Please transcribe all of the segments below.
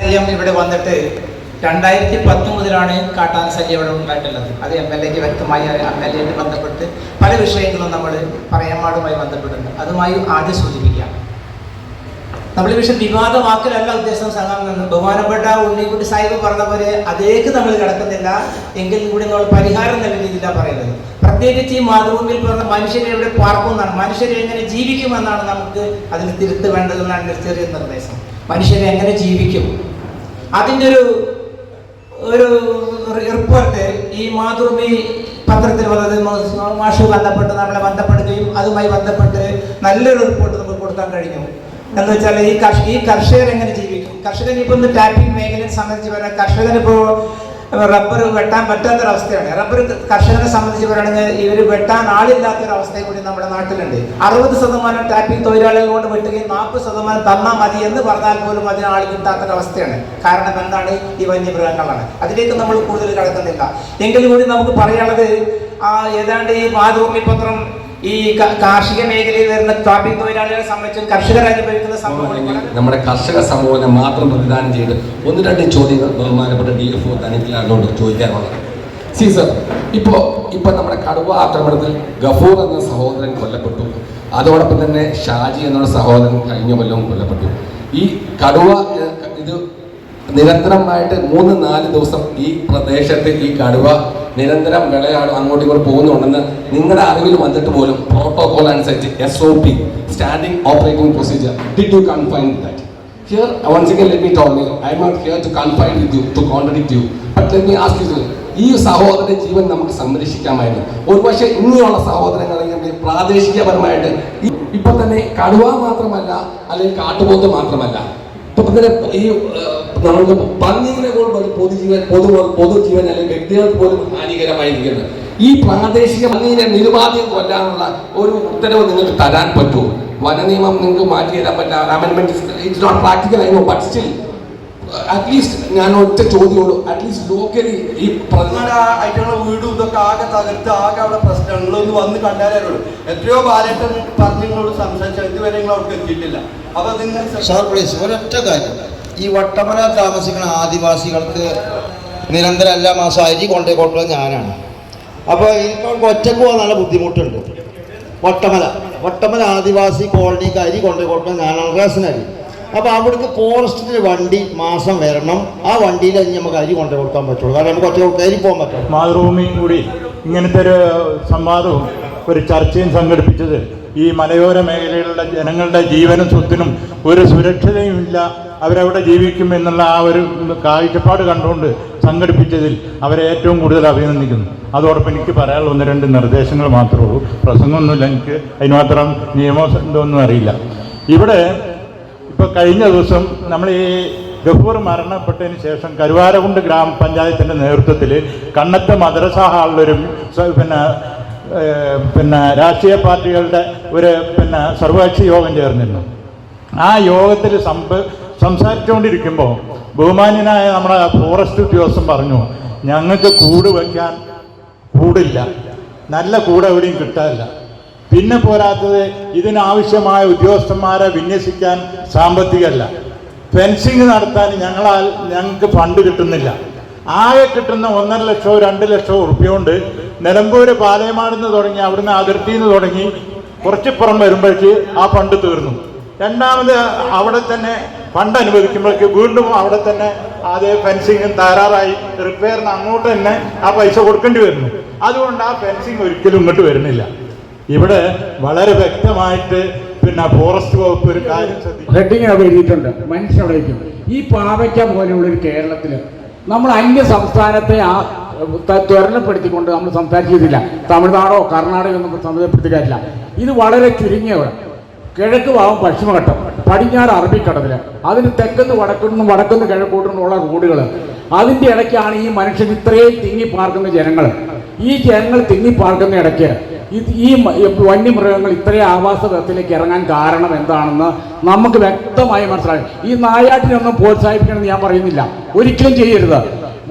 ശല്യം ഇവിടെ വന്നിട്ട് രണ്ടായിരത്തി പത്ത് മുതലാണ് കാട്ടാൻ ശല്യം ഇവിടെ ഉണ്ടായിട്ടുള്ളത്. അത് എം എൽ എക്ക് വ്യക്തമായി എം എൽ എ ബന്ധപ്പെട്ട് പല വിഷയങ്ങളും നമ്മൾ പറയാമാടുമായി ബന്ധപ്പെട്ടുണ്ട് അതുമായി ആദ്യം സൂചിപ്പിക്കാം. നമ്മൾ ഈ വിഷയം വിവാദമാക്കലല്ല ഉദ്ദേശം സംഘം ബഹുമാനപ്പെട്ട ഉണ്ണിക്കുട്ടി സാഹിബ് പറഞ്ഞ പോലെ അതേക്ക് നമ്മൾ കിടക്കുന്നില്ല. എങ്കിലും കൂടി നമ്മൾ പരിഹാരം നല്ല രീതിയിലാണ് പറയുന്നത്. പ്രത്യേകിച്ച് ഈ മാതൃഭൂമിയിൽ പറഞ്ഞ മനുഷ്യരെ എവിടെ പാർക്കുമെന്നാണ് മനുഷ്യരെ എങ്ങനെ ജീവിക്കുമെന്നാണ് നമുക്ക് അതിന് തിരുത്ത് വേണ്ടതെന്നാണ് ചെറിയ നിർദ്ദേശം. മനുഷ്യരെ എങ്ങനെ ജീവിക്കും? അതിന്റെ ഒരു ഒരു റിപ്പോർട്ട് ഈ മാതൃഭൂമി പത്രത്തിൽ വന്നത് മാഷു ബന്ധപ്പെട്ട് നമ്മളെ ബന്ധപ്പെടുകയും അതുമായി ബന്ധപ്പെട്ട് നല്ലൊരു റിപ്പോർട്ട് നമുക്ക് കൊടുക്കാൻ കഴിഞ്ഞു. എന്ന് വെച്ചാൽ ഈ കർഷ ഈ കർഷകർ എങ്ങനെ ജീവിക്കും? കർഷകൻ ഒന്ന് ടാപ്പിംഗ് മേഖലയെ സംബന്ധിച്ച് പറഞ്ഞാൽ കർഷകൻ ഇപ്പോൾ റബ്ബർ വെട്ടാൻ പറ്റാത്തൊരവസ്ഥയാണ്. റബ്ബർ കർഷകനെ സംബന്ധിച്ച് പറയുകയാണെങ്കിൽ ഇവർ വെട്ടാൻ ആളില്ലാത്തൊരവസ്ഥയും കൂടി നമ്മുടെ നാട്ടിലുണ്ട്. അറുപത് ശതമാനം ടാപ്പിംഗ് തൊഴിലാളികൾ കൊണ്ട് വെട്ടുകയും നാൽപ്പത് ശതമാനം തന്നാൽ മതി എന്ന് പറഞ്ഞാൽ പോലും അതിന് ആൾ കിട്ടാത്തൊരവസ്ഥയാണ്. കാരണം എന്താണ്? ഈ വന്യമൃഗങ്ങളാണ്. അതിലേക്ക് നമ്മൾ കൂടുതൽ കടക്കുന്നില്ല. എങ്കിൽ കൂടി നമുക്ക് പറയാനുള്ളത് ആ ഏതാണ്ട് ഈ മാതൃഭൂമി പത്രം ഈ കാർഷിക മേഖലയിൽ വരുന്ന ടാപ്പിംഗ് തൊഴിലാളികളെ സംബന്ധിച്ചും കർഷകർ അനുഭവിക്കുന്ന സംഭവങ്ങൾ നമ്മുടെ കർഷക സമൂഹത്തെ മാത്രം പ്രതിദാനം ചെയ്ത് ഒന്ന് രണ്ട് ചോദ്യങ്ങൾ ബഹുമാനപ്പെട്ട ഡി എഫ് ഒ തനിക്കിലാണോട് ചോദിക്കാനുള്ളത്. സി സർ ഇപ്പോൾ ഇപ്പോൾ നമ്മുടെ കടുവ ആക്രമണത്തിൽ ഗഫൂർ എന്ന സഹോദരൻ കൊല്ലപ്പെട്ടു. അതോടൊപ്പം തന്നെ ഷാജി എന്ന സഹോദരൻ കഴിഞ്ഞ കൊല്ലവും കൊല്ലപ്പെട്ടു. ഈ കടുവ ഇത് നിരന്തരമായിട്ട് മൂന്ന് നാല് ദിവസം ഈ പ്രദേശത്ത് ഈ കടുവ നിരന്തരം വിളയാണ് അങ്ങോട്ടും ഇങ്ങോട്ട് പോകുന്നുണ്ടെന്ന് നിങ്ങളുടെ അറിവിൽ വന്നിട്ട് പോലും പ്രോട്ടോകോൾ അനുസരിച്ച് S O P standing operating procedure did you confine that here once let tell I am not to to you with you to contradict you but let me ask you ഈ സഹോദരന്റെ ജീവൻ നമുക്ക് സംരക്ഷിക്കാമായിരുന്നു. ഒരുപക്ഷെ സഹോദരങ്ങൾ സഹോദരങ്ങളെങ്കിൽ പ്രാദേശികപരമായിട്ട് ഇപ്പൊ തന്നെ കടുവ മാത്രമല്ല അല്ലെങ്കിൽ കാട്ടുപോത്ത് മാത്രമല്ല. ഇപ്പൊ തന്നെ ഈ നമുക്ക് പന്നീനെ പോലും ഒരു പൊതുജീവൻ പൊതു പൊതുജീവൻ അല്ലെങ്കിൽ വ്യക്തികൾക്ക് പോലും ഹാനികരമായിരിക്കുന്നത്. ഈ പ്രാദേശിക പന്നീനെ നിരുപാധികം കൊല്ലാനുള്ള ഒരു ഉത്തരവ് നിങ്ങൾക്ക് തരാൻ പറ്റുമോ? വന നിയമം നിങ്ങൾക്ക് മാറ്റി തരാൻ പറ്റില്ല. അമെൻമെന്റ് it's not practical I know but still at least ഞാൻ ഒറ്റ ചോദ്യമുള്ളൂ അറ്റ്ലീസ്റ്റ് ലോക്കലി ഈ പ്രധാന നിങ്ങളുടെ ആ അയറ്റുള്ള വീടും ഇതൊക്കെ ആകെ തകർത്ത് ആകെ അവിടെ പ്രശ്നങ്ങളൊന്നും വന്ന് കണ്ടാലേ ഉള്ളൂ. എത്രയോ ബാലേട്ടൻ പറഞ്ഞ് നിങ്ങളോട് സംസാരിച്ചാൽ ഇതുവരെ നിങ്ങൾ അവർക്ക് എത്തിയിട്ടില്ല. അപ്പൊ നിങ്ങൾ സാർ പ്ലീസ് ഒരൊറ്റ കാര്യം. ഈ വട്ടമല താമസിക്കുന്ന ആദിവാസികൾക്ക് നിരന്തരം എല്ലാ മാസം അരി കൊണ്ടേ കൊണ്ടുള്ളത് ഞാനാണ്. അപ്പോൾ എനിക്ക് ഒറ്റയ്ക്ക് പോകാൻ നല്ല ബുദ്ധിമുട്ടുണ്ട്. വട്ടമല. വട്ടമല ആദിവാസി കോളനിക്ക് അരി കൊണ്ടേ കൊടുക്കുന്നത് ഞാനാണ് റേഷൻ അരി അപ്പോൾ അവിടേക്ക് ഫോറസ്റ്റിന്റെ വണ്ടി മാസം വരണം. ആ വണ്ടിയിൽ നമുക്ക് അരി കൊണ്ടു കൊടുക്കാൻ പറ്റുള്ളൂ. കാരണം നമുക്ക് ഒറ്റ കയറി പോകാൻ പറ്റും മാതൃഭൂമിയും കൂടി ഇങ്ങനത്തെ ഒരു സംവാദവും ഒരു ചർച്ചയും സംഘടിപ്പിച്ചത് ഈ മലയോര മേഖലയിലുള്ള ജനങ്ങളുടെ ജീവനും സ്വത്തിനും ഒരു സുരക്ഷിതയും ഇല്ല. അവരവിടെ ജീവിക്കും എന്നുള്ള ആ ഒരു കാഴ്ചപ്പാട് കണ്ടുകൊണ്ട് സംഘടിപ്പിച്ചതിൽ അവരെ ഏറ്റവും കൂടുതൽ അഭിനന്ദിക്കുന്നു. അതോടൊപ്പം എനിക്ക് പറയാനുള്ള ഒന്ന് രണ്ട് നിർദ്ദേശങ്ങൾ മാത്രമേ ഉള്ളൂ. പ്രസംഗമൊന്നുമില്ല എനിക്ക് അതിനുമാത്രം നിയമം ഇതൊന്നും അറിയില്ല. ഇവിടെ ഇപ്പോൾ കഴിഞ്ഞ ദിവസം നമ്മൾ ഈ ഗഫൂർ മരണപ്പെട്ടതിന് ശേഷം കരുവാരകുണ്ട് ഗ്രാമപഞ്ചായത്തിന്റെ നേതൃത്വത്തിൽ കണ്ണത്തെ മദ്രസ ഹാളിലൊരു പിന്നെ പിന്നെ രാഷ്ട്രീയ പാർട്ടികളുടെ ഒരു പിന്നെ സർവകക്ഷി യോഗം ചേർന്നിരുന്നു. ആ യോഗത്തിൽ സംഭ സംസാരിച്ചുകൊണ്ടിരിക്കുമ്പോൾ ബഹുമാന്യനായ നമ്മുടെ ഫോറസ്റ്റ് ഉദ്യോഗസ്ഥൻ പറഞ്ഞു ഞങ്ങൾക്ക് കൂട് വയ്ക്കാൻ കൂടില്ല. നല്ല കൂട് എവിടെയും കിട്ടാറില്ല. പിന്നെ പോരാത്തത് ഇതിനാവശ്യമായ ഉദ്യോഗസ്ഥന്മാരെ വിന്യസിക്കാൻ സാമ്പത്തികമല്ല ഫെൻസിങ് നടത്താൻ ഞങ്ങളാൽ ഞങ്ങൾക്ക് ഫണ്ട് കിട്ടുന്നില്ല. ആകെ കിട്ടുന്ന ഒന്നര ലക്ഷമോ രണ്ട് ലക്ഷമോ ഉറുപ്പ്യ കൊണ്ട് നിലമ്പൂര് പാലയമാടുന്ന് തുടങ്ങി അവിടുന്ന് അതിർത്തിയിൽ നിന്ന് തുടങ്ങി കുറച്ചിപ്പുറം വരുമ്പോഴേക്ക് ആ ഫണ്ട് തീർന്നു. രണ്ടാമത് അവിടെ തന്നെ ഫണ്ട് അനുവദിക്കുമ്പോഴേക്ക് വീണ്ടും അവിടെ തന്നെ അതേ ഫെൻസിങ്ങും തകരാറായി റിപ്പയറിന് അങ്ങോട്ട് തന്നെ ആ പൈസ കൊടുക്കേണ്ടി വരുന്നു. അതുകൊണ്ട് ആ ഫെൻസിങ് ഒരിക്കലും ഇങ്ങോട്ട് വരുന്നില്ല. ഇവിടെ വളരെ വ്യക്തമായിട്ട് പിന്നെ ഫോറസ്റ്റ് വകുപ്പ് ഒരു കാര്യം ഹെഡിങ് അവിടെ എഴുതിയിട്ടുണ്ട്. മനുഷ്യവിടെ ഈ പാവയ്ക്ക പോലെയുള്ള ഒരു കേരളത്തിൽ നമ്മൾ അന്യ സംസ്ഥാനത്തെ ആ ത്വരണപ്പെടുത്തിക്കൊണ്ട് നമ്മൾ സംസാരിച്ചിട്ടില്ല. തമിഴ്നാടോ കർണാടകയോ ഒന്നും സംബന്ധപ്പെടുത്തി കാര്യമില്ല ഇത് വളരെ ചുരുങ്ങിയ ഇവിടെ കിഴക്ക് ഭാഗം പശ്ചിമഘട്ടം പടിഞ്ഞാറ് അറബിക്കടവിൽ. അതിന് തെക്കുന്ന് വടക്കുനിന്നും വടക്കുന്ന് കിഴക്കോട്ടുള്ള റോഡുകൾ അതിന്റെ ഇടയ്ക്കാണ് ഈ മനുഷ്യൻ ഇത്രയും തിങ്ങി പാർക്കുന്ന ജനങ്ങൾ. ഈ ജനങ്ങൾ തിങ്ങി പാർക്കുന്ന ഇടയ്ക്ക് ഈ വന്യമൃഗങ്ങൾ ഇത്രയും ആവാസ വ്യവസ്ഥയിലേക്ക് ഇറങ്ങാൻ കാരണം എന്താണെന്ന് നമുക്ക് വ്യക്തമായി മനസ്സിലായി. ഈ നായാട്ടിനൊന്നും പ്രോത്സാഹിപ്പിക്കണമെന്ന് ഞാൻ പറയുന്നില്ല. ഒരിക്കലും ചെയ്യരുത്.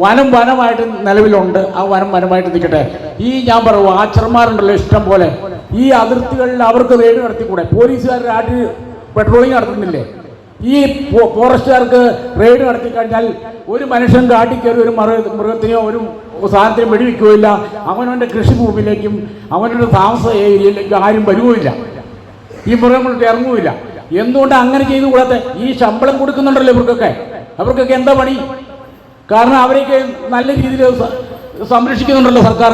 വനം വനമായിട്ട് നിലവിലുണ്ട്. ആ വനം വനമായിട്ട് നിൽക്കട്ടെ. ഈ ഞാൻ പറയൂ ആച്ചർമാരുണ്ടല്ലോ ഇഷ്ടം പോലെ. ഈ അതിർത്തികളിൽ അവർക്ക് റെയ്ഡ് നടത്തിക്കൂടെ? പോലീസുകാർ ആട്ടിൽ പെട്രോളിംഗ് നടത്തുന്നില്ലേ? ഈ ഫോറസ്റ്റുകാർക്ക് റെയ്ഡ് നടത്തി കഴിഞ്ഞാൽ ഒരു മനുഷ്യൻ കാട്ടിൽ കയറി ഒരു മൃഗ മൃഗത്തിനെയോ ഒരു സാധനത്തിനും വെടിവെക്കുകയില്ല. അവനവന്റെ കൃഷിഭൂമിയിലേക്കും അവനവന്റെ താമസ ഏരിയയിലേക്കും ആരും വരുവുമില്ല ഈ മൃഗങ്ങളോട്ട് ഇറങ്ങുമില്ല എന്തുകൊണ്ട് അങ്ങനെ ചെയ്തു കൂടാത്ത ഈ ശമ്പളം കൊടുക്കുന്നുണ്ടല്ലോ ഇവർക്കൊക്കെ. അവർക്കൊക്കെ എന്താ പണി? കാരണം അവരെയൊക്കെ നല്ല രീതിയിൽ സംരക്ഷിക്കുന്നുണ്ടല്ലോ സർക്കാർ.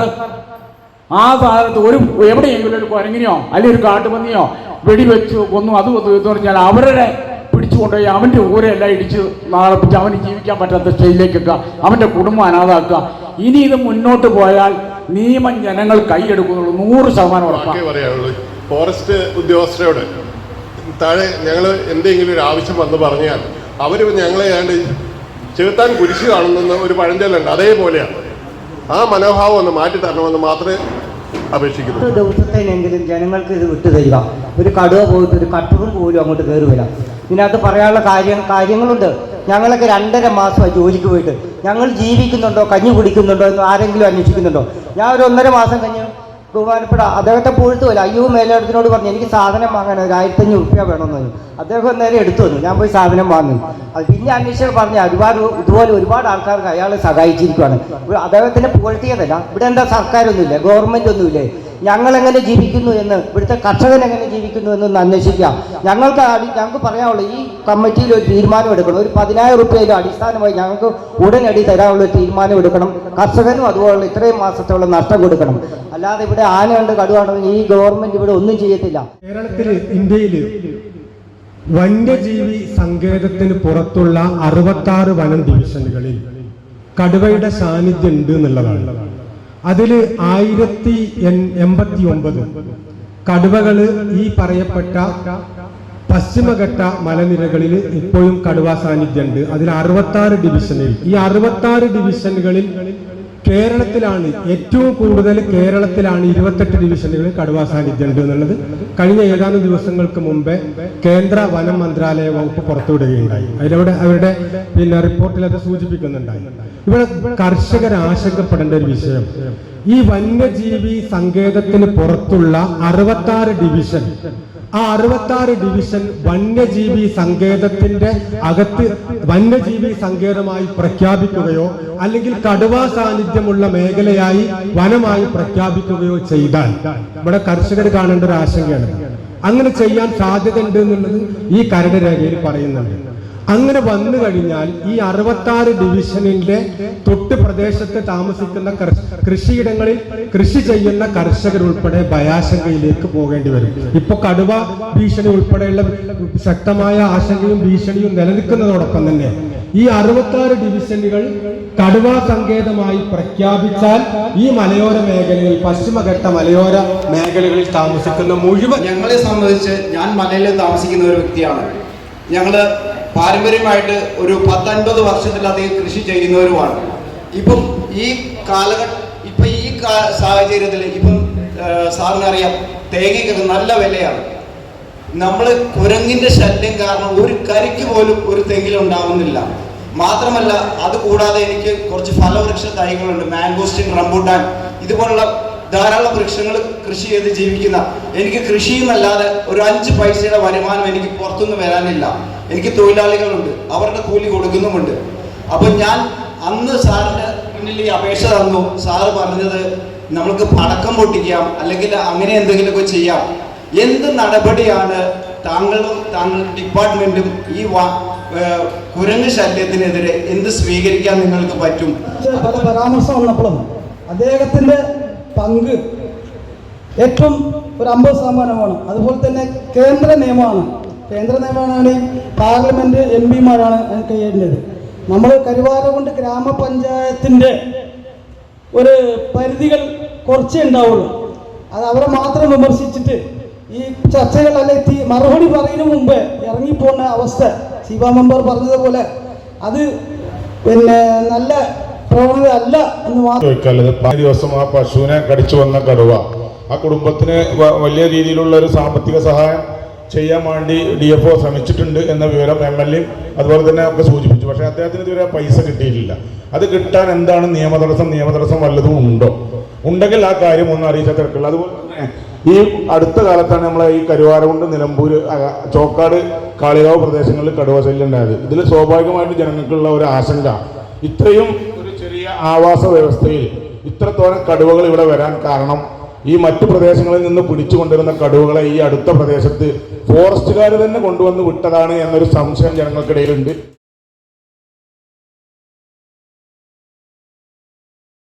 ആ സാധനത്ത് ഒരു എവിടെയെങ്കിലും ഒരു കുരങ്ങിനെയോ അല്ലെങ്കിൽ ഒരു കാട്ടുപന്നിയോ വെടിവെച്ച് കൊന്നു. അത് കൊന്നു എന്ന് പറഞ്ഞാൽ അവരുടെ പിടിച്ചുകൊണ്ടുപോയി അവന്റെ ഊരെല്ലാം ഇടിച്ച് നാളപ്പിച്ച് അവന് ജീവിക്കാൻ പറ്റാത്ത സ്റ്റേജിലേക്കൊക്കെ അവന്റെ കുടുംബം അനാഥാക്കുക. ഇനി ഇത് മുന്നോട്ട് പോയാൽ നിയമം ജനങ്ങൾ കൈയെടുക്കുന്നുള്ളൂ. നൂറ് ശതമാനം ഉറപ്പാണ് ഫോറസ്റ്റ് ഉദ്യോഗസ്ഥരോട് താഴെ ഞങ്ങൾ എന്തെങ്കിലും ഒരു ആവശ്യം വന്ന് പറഞ്ഞാൽ അവർ ഞങ്ങളെ ഏതാണ്ട് ചെറുത്താൻ കുരിശ് കാണുന്ന ഒരു പഴഞ്ചൊല്ലുണ്ട്. അതേപോലെയാണ്. ആ മനോഭാവം ഒന്ന് മാറ്റി തരണമെന്ന് മാത്രമേ അപേക്ഷിക്കുന്നു. പത്ത് ദിവസത്തേനെങ്കിലും ജനങ്ങൾക്ക് ഇത് വിട്ടു തരിക. ഒരു കടുവ പോയിട്ട് ഒരു കട്ടറും പോലും അങ്ങോട്ട് കയറി വരാം. ഇതിനകത്ത് പറയാനുള്ള കാര്യം കാര്യങ്ങളുണ്ട്. ഞങ്ങളൊക്കെ രണ്ടര മാസമായി ജോലിക്ക് പോയിട്ട്. ഞങ്ങൾ ജീവിക്കുന്നുണ്ടോ കഞ്ഞി കുടിക്കുന്നുണ്ടോ എന്ന് ആരെങ്കിലും അന്വേഷിക്കുന്നുണ്ടോ? ഞാൻ ഒരു ഒന്നര മാസം കഴിഞ്ഞ് ബഹുമാനപ്പെട്ട അദ്ദേഹത്തെ പൂഴ്ത്തുമല്ല അയ്യോ മേലെടുത്തിനോട് പറഞ്ഞു എനിക്ക് സാധനം വാങ്ങാൻ ഒരു ആയിരത്തഞ്ഞൂറ് റുപ്യ വേണമെന്ന്. അദ്ദേഹം നേരെ എടുത്തു വന്നു. ഞാൻ പോയി സാധനം വാങ്ങി. അത് പിന്നെ അന്വേഷിച്ചാൽ പറഞ്ഞു ഒരുപാട് ഇതുപോലെ ഒരുപാട് ആൾക്കാർക്ക് അയാളെ സഹായിച്ചിരിക്കുകയാണ് അദ്ദേഹത്തിനെ പുകഴ്ത്തിയതല്ല. ഇവിടെ എന്താ സർക്കാരൊന്നുമില്ല ഗവൺമെന്റ് ഒന്നുമില്ലേ ഞങ്ങൾ എങ്ങനെ ജീവിക്കുന്നു എന്ന് ഇവിടുത്തെ കർഷകൻ എങ്ങനെ ജീവിക്കുന്നു എന്നൊന്ന് അന്വേഷിക്കാം. ഞങ്ങൾക്ക് ഞങ്ങൾക്ക് പറയാനുള്ളൂ ഈ കമ്മിറ്റിയിൽ ഒരു തീരുമാനം എടുക്കണം. ഒരു പതിനായിരം റുപ്യയിൽ അടിസ്ഥാനമായി ഞങ്ങൾക്ക് ഉടനടി തരാനുള്ള ഒരു തീരുമാനം എടുക്കണം. കർഷകനും അതുപോലെ ഇത്രയും മാസത്തോളം നഷ്ടം കൊടുക്കണം. അല്ലാതെ ഇവിടെ ആനയുണ്ട് കടുവാണെന്ന് ഈ ഗവൺമെന്റ് ഇവിടെ ഒന്നും ചെയ്യത്തില്ല. കേരളത്തിൽ ഇന്ത്യയിൽ വന്യജീവി സങ്കേതത്തിന് പുറത്തുള്ള അറുപത്താറ് വനം ഡിവിഷനുകളിൽ കടുവയുടെ സാന്നിധ്യം ഉണ്ട് എന്നുള്ളതാണ്. അതിൽ ആയിരത്തി എൺപത്തി ഒമ്പത് കടുവകൾ ഈ പറയപ്പെട്ട പശ്ചിമഘട്ട മലനിരകളിൽ ഇപ്പോഴും കടുവ സാന്നിധ്യമുണ്ട് അതിൽ അറുപത്താറ് ഡിവിഷനിൽ. ഈ അറുപത്താറ് ഡിവിഷനുകളിൽ കേരളത്തിലാണ് ഏറ്റവും കൂടുതൽ കേരളത്തിലാണ് ഇരുപത്തെട്ട് ഡിവിഷനുകളിൽ കടുവ സാന്നിധ്യം എന്നുള്ളത് കഴിഞ്ഞ ഏതാനും ദിവസങ്ങൾക്ക് മുമ്പേ കേന്ദ്ര വനം മന്ത്രാലയ വകുപ്പ് പുറത്തുവിടുകയുണ്ടായി. അതിലവിടെ അവരുടെ പിന്നെ റിപ്പോർട്ടിൽ അത് സൂചിപ്പിക്കുന്നുണ്ടായി. ഇവിടെ കർഷകർ ആശങ്കപ്പെടേണ്ട ഒരു വിഷയം. ഈ വന്യജീവി സങ്കേതത്തിന് പുറത്തുള്ള അറുപത്താറ് ഡിവിഷൻ ആ അറുപത്താറ് ഡിവിഷൻ വന്യജീവി സങ്കേതത്തിന്റെ അകത്ത് വന്യജീവി സങ്കേതമായി പ്രഖ്യാപിക്കുകയോ അല്ലെങ്കിൽ കടുവാ സാന്നിധ്യമുള്ള മേഖലയായി വനമായി പ്രഖ്യാപിക്കുകയോ ചെയ്താൽ ഇവിടെ കർഷകർ കാണേണ്ട ഒരു ആശങ്കയാണ്. അങ്ങനെ ചെയ്യാൻ സാധ്യതയുണ്ട് എന്നുള്ളത് ഈ കരട് രേഖയിൽ പറയുന്നുണ്ട്. അങ്ങനെ വന്നു കഴിഞ്ഞാൽ ഈ അറുപത്താറ് ഡിവിഷനിന്റെ തൊട്ട് പ്രദേശത്ത് താമസിക്കുന്ന കൃഷിയിടങ്ങളിൽ കൃഷി ചെയ്യുന്ന കർഷകർ ഉൾപ്പെടെ ഭയാശങ്കയിലേക്ക് പോകേണ്ടി വരും. ഇപ്പൊ കടുവ ഭീഷണി ഉൾപ്പെടെയുള്ള ശക്തമായ ആശങ്കയും ഭീഷണിയും നിലനിൽക്കുന്നതോടൊപ്പം തന്നെ ഈ അറുപത്താറ് ഡിവിഷനുകൾ കടുവ സങ്കേതമായി പ്രഖ്യാപിച്ചാൽ ഈ മലയോര മേഖലയിൽ പശ്ചിമഘട്ട മലയോര മേഖലകളിൽ താമസിക്കുന്ന മുഴുവൻ ഞങ്ങളെ സംബന്ധിച്ച് ഞാൻ മലയിൽ താമസിക്കുന്ന ഒരു വ്യക്തിയാണ്. ഞങ്ങൾ പാരമ്പര്യമായിട്ട് ഒരു പത്തൊൻപത് വർഷത്തിലധികം കൃഷി ചെയ്യുന്നവരുമാണ്. ഇപ്പം ഈ കാലഘട്ട ഇപ്പം ഈ സാഹചര്യത്തിൽ ഇപ്പം സാറിനറിയാം തേങ്ങയ്ക്കൊക്കെ നല്ല വിലയാണ്. നമ്മൾ കുരങ്ങിന്റെ ശല്യം കാരണം ഒരു കരിക്ക് പോലും ഒരു തെങ്ങിലുണ്ടാവുന്നില്ല മാത്രമല്ല അത് കൂടാതെ എനിക്ക് കുറച്ച് ഫലവൃക്ഷ തൈകളുണ്ട്. Mangosteen rambutan. ഇതുപോലുള്ള ധാരാളം വൃക്ഷങ്ങൾ കൃഷി ചെയ്ത് ജീവിക്കുന്ന എനിക്ക് കൃഷിയെന്നല്ലാതെ ഒരു അഞ്ച് പൈസയുടെ വരുമാനം എനിക്ക് പുറത്തുനിന്ന് വരാനില്ല. എനിക്ക് തൊഴിലാളികളുണ്ട്. അവരുടെ കൂലി കൊടുക്കുന്നുമുണ്ട്. അപ്പം ഞാൻ അന്ന് സാറിന്റെ മുന്നിൽ ഈ അപേക്ഷ തന്നു. സാറ് പറഞ്ഞത് നമുക്ക് പടക്കം പൊട്ടിക്കാം അല്ലെങ്കിൽ അങ്ങനെ എന്തെങ്കിലുമൊക്കെ ചെയ്യാം. എന്ത് നടപടിയാണ് താങ്കളും താങ്കളുടെ ഡിപ്പാർട്ട്മെന്റും ഈ കുരങ്ങ് ശല്യത്തിനെതിരെ എന്ത് സ്വീകരിക്കാൻ നിങ്ങൾക്ക് പറ്റും? പരാമർശം വന്നപ്പോഴും അദ്ദേഹത്തിന്റെ പങ്ക്. ഏറ്റവും ഒരു അമ്പത് ശതമാനമാണ്. അതുപോലെ തന്നെ കേന്ദ്ര നിയമമാണ്. കേന്ദ്ര നിയമമാണ് പാർലമെന്റ് എം പിമാരാണ് ചെയ്യേണ്ടത് നമ്മൾ കരുവാരകുണ്ട് ഗ്രാമപഞ്ചായത്തിന്റെ ഒരു പരിധികൾ കുറച്ചേ ഉണ്ടാവുള്ളൂ. അത് അവരെ മാത്രം വിമർശിച്ചിട്ട് ഈ ചർച്ചകൾ അല്ലെ തീ മറുപടി പറയുന്നതിന് മുമ്പ് ഇറങ്ങിപ്പോണ അവസ്ഥ ശിവ മെമ്പർ പറഞ്ഞതുപോലെ അത് പിന്നെ നല്ല പ്രവണത അല്ല എന്ന് മാത്രം ദിവസം ആ പശുവിനെ കടിച്ചു വന്ന കടുവ. ആ കുടുംബത്തിന് വലിയ രീതിയിലുള്ള ഒരു സാമ്പത്തിക സഹായം ചെയ്യാൻ വേണ്ടി ഡി എഫ് ഒ ശ്രമിച്ചിട്ടുണ്ട് എന്ന വിവരം എം എൽ എയും അതുപോലെ തന്നെ ഒക്കെ സൂചിപ്പിച്ചു. പക്ഷേ അദ്ദേഹത്തിന് ഇതുവരെ പൈസ കിട്ടിയിട്ടില്ല. അത് കിട്ടാൻ എന്താണ് നിയമതടസ്സം? നിയമതടസ്സം വല്ലതും ഉണ്ടോ? ഉണ്ടെങ്കിൽ ആ കാര്യം ഒന്ന് അറിയിച്ചാൽ തിരക്കുള്ള അതുപോലെ തന്നെ ഈ അടുത്ത കാലത്താണ് നമ്മളെ ഈ കരുവാരകുണ്ട് നിലമ്പൂർ ചോക്കാട് കാളികാവ് പ്രദേശങ്ങളിൽ കടുവ ശല്യം ഉണ്ടായത്. ഇതിൽ സ്വാഭാവികമായിട്ട് ജനങ്ങൾക്കുള്ള ഒരു ആശങ്ക. ഇത്രയും ആവാസ വ്യവസ്ഥയിൽ ഇത്രത്തോളം കടുവകൾ ഇവിടെ വരാൻ കാരണം ഈ മറ്റു പ്രദേശങ്ങളിൽ നിന്ന് പിടിച്ചുകൊണ്ടിരുന്ന കടുവകളെ ഈ അടുത്ത പ്രദേശത്ത് ഫോറസ്റ്റുകാർ തന്നെ കൊണ്ടുവന്ന് വിട്ടതാണ് എന്നൊരു സംശയം ജനങ്ങൾക്കിടയിലുണ്ട്.